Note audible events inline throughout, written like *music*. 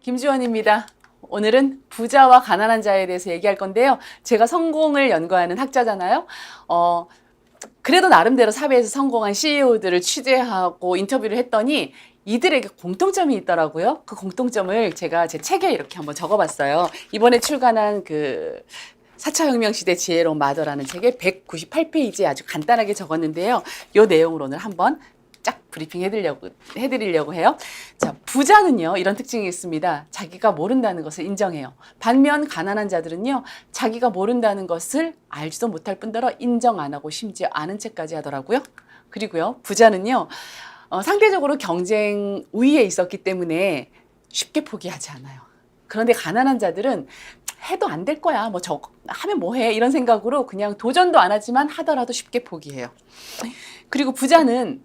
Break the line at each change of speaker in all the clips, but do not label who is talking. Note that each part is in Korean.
김지원입니다. 오늘은 부자와 가난한 자에 대해서 얘기할 건데요. 제가 성공을 연구하는 학자잖아요. 어, 그래도 나름대로 사회에서 성공한 CEO들을 취재하고 인터뷰를 했더니 이들에게 공통점이 있더라고요. 그 공통점을 제가 제 책에 이렇게 한번 적어봤어요. 이번에 출간한 그 4차 혁명 시대 지혜로운 마더라는 책에 198페이지에 아주 간단하게 적었는데요. 이 내용을 오늘 한번 쫙 브리핑 해드리려고, 해드리려고 해요. 자, 부자는요, 이런 특징이 있습니다. 자기가 모른다는 것을 인정해요. 반면 가난한 자들은요, 자기가 모른다는 것을 알지도 못할 뿐더러 인정 안 하고 심지어 아는 채까지 하더라고요. 그리고요, 부자는요, 어, 상대적으로 경쟁 우위에 있었기 때문에 쉽게 포기하지 않아요. 그런데 가난한 자들은 해도 안 될 거야. 뭐 저 하면 뭐 해 이런 생각으로 그냥 도전도 안 하지만 하더라도 쉽게 포기해요. 그리고 부자는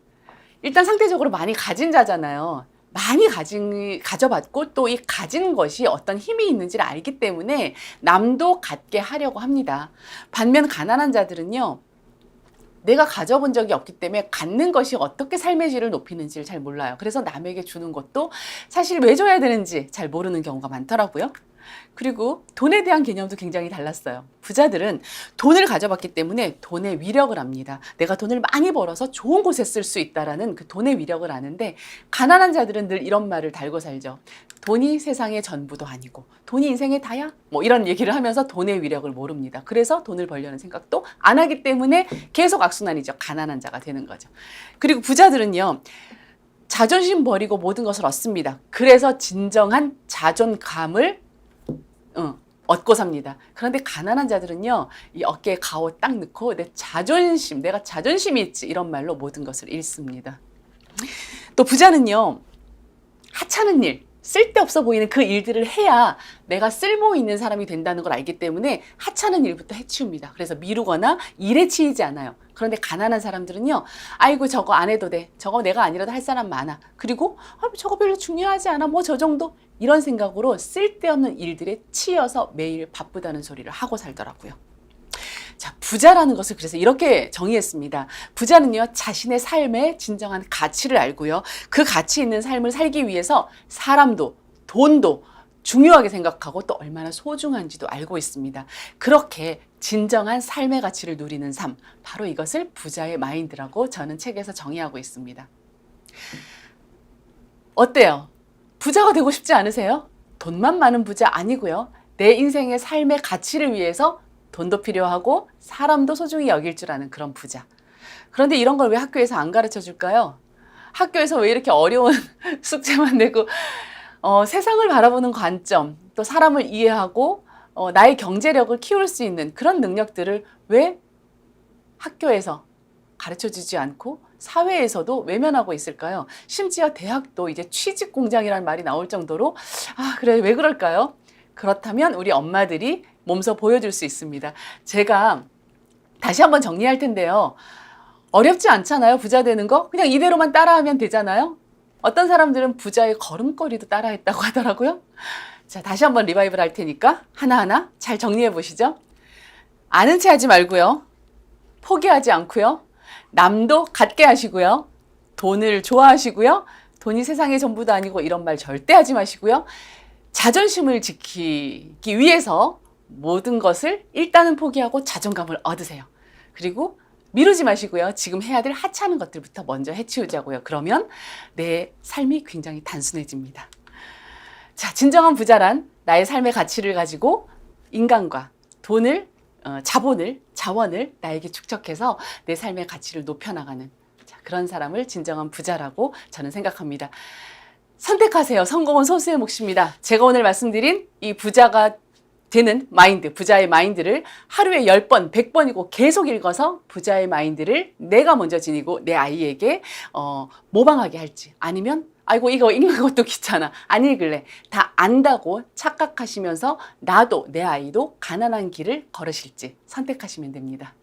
일단 상대적으로 많이 가진 자잖아요. 많이 가진 가져봤고 또 이 가진 것이 어떤 힘이 있는지를 알기 때문에 남도 갖게 하려고 합니다. 반면 가난한 자들은요. 내가 가져본 적이 없기 때문에 갖는 것이 어떻게 삶의 질을 높이는지를 잘 몰라요. 그래서 남에게 주는 것도 사실 왜 줘야 되는지 잘 모르는 경우가 많더라고요. 그리고 돈에 대한 개념도 굉장히 달랐어요. 부자들은 돈을 가져봤기 때문에 돈의 위력을 압니다. 내가 돈을 많이 벌어서 좋은 곳에 쓸 수 있다라는 그 돈의 위력을 아는데 가난한 자들은 늘 이런 말을 달고 살죠. 돈이 세상의 전부도 아니고 돈이 인생의 다야? 뭐 이런 얘기를 하면서 돈의 위력을 모릅니다. 그래서 돈을 벌려는 생각도 안 하기 때문에 계속 악순환이죠. 가난한 자가 되는 거죠. 그리고 부자들은요. 자존심 버리고 모든 것을 얻습니다. 그래서 진정한 자존감을 어, 얻고 삽니다. 그런데 가난한 자들은요, 이 어깨에 가오 딱 넣고 내 자존심, 내가 자존심이 있지 이런 말로 모든 것을 잃습니다. 또 부자는요, 하찮은 일, 쓸데없어 보이는 그 일들을 해야 내가 쓸모 있는 사람이 된다는 걸 알기 때문에 하찮은 일부터 해치웁니다. 그래서 미루거나 일에 치이지 않아요. 그런데 가난한 사람들은요, 아이고 저거 안 해도 돼. 저거 내가 아니라도 할 사람 많아. 그리고 아, 저거 별로 중요하지 않아. 뭐 저 정도 이런 생각으로 쓸데없는 일들에 치여서 매일 바쁘다는 소리를 하고 살더라고요. 자, 부자라는 것을 그래서 이렇게 정의했습니다. 부자는요, 자신의 삶의 진정한 가치를 알고요. 그 가치 있는 삶을 살기 위해서 사람도, 돈도 중요하게 생각하고 또 얼마나 소중한지도 알고 있습니다. 그렇게 진정한 삶의 가치를 누리는 삶, 바로 이것을 부자의 마인드라고 저는 책에서 정의하고 있습니다. 어때요? 부자가 되고 싶지 않으세요? 돈만 많은 부자 아니고요. 내 인생의 삶의 가치를 위해서 돈도 필요하고 사람도 소중히 여길 줄 아는 그런 부자. 그런데 이런 걸 왜 학교에서 안 가르쳐 줄까요? 학교에서 왜 이렇게 어려운 *laughs* 숙제만 내고 어, 세상을 바라보는 관점, 또 사람을 이해하고 어, 나의 경제력을 키울 수 있는 그런 능력들을 왜 학교에서 가르쳐 주지 않고 사회에서도 외면하고 있을까요? 심지어 대학도 이제 취직 공장이라는 말이 나올 정도로 아, 그래, 왜 그럴까요? 그렇다면 우리 엄마들이 몸소 보여줄 수 있습니다. 제가 다시 한번 정리할 텐데요. 어렵지 않잖아요. 부자 되는 거. 그냥 이대로만 따라하면 되잖아요. 어떤 사람들은 부자의 걸음걸이도 따라했다고 *laughs* 하더라고요. 자, 다시 한번 리바이벌 할 테니까 하나하나 잘 정리해 보시죠. 아는 체 하지 말고요. 포기하지 않고요. 남도 갖게 하시고요. 돈을 좋아하시고요. 돈이 세상의 전부도 아니고 이런 말 절대 하지 마시고요. 자존심을 지키기 위해서 모든 것을 일단은 포기하고 자존감을 얻으세요. 그리고 미루지 마시고요. 지금 해야 될 하찮은 것들부터 먼저 해치우자고요. 그러면 내 삶이 굉장히 단순해집니다. 자, 진정한 부자란 나의 삶의 가치를 가지고 인간과 돈을, 어, 자본을, 자원을 나에게 축적해서 내 삶의 가치를 높여나가는 자, 그런 사람을 진정한 부자라고 저는 생각합니다. 선택하세요. 성공은 소수의 몫입니다. 제가 오늘 말씀드린 이 부자가 되는 마인드, 부자의 마인드를 하루에 10번, 100번이고 계속 읽어서 부자의 마인드를 내가 먼저 지니고 내 아이에게 어, 모방하게 할지. 아니면 아이고 이거 읽는 것도 귀찮아. 안 읽을래. 다 안다고 착각하시면서 나도 내 아이도 가난한 길을 걸으실지 선택하시면 됩니다.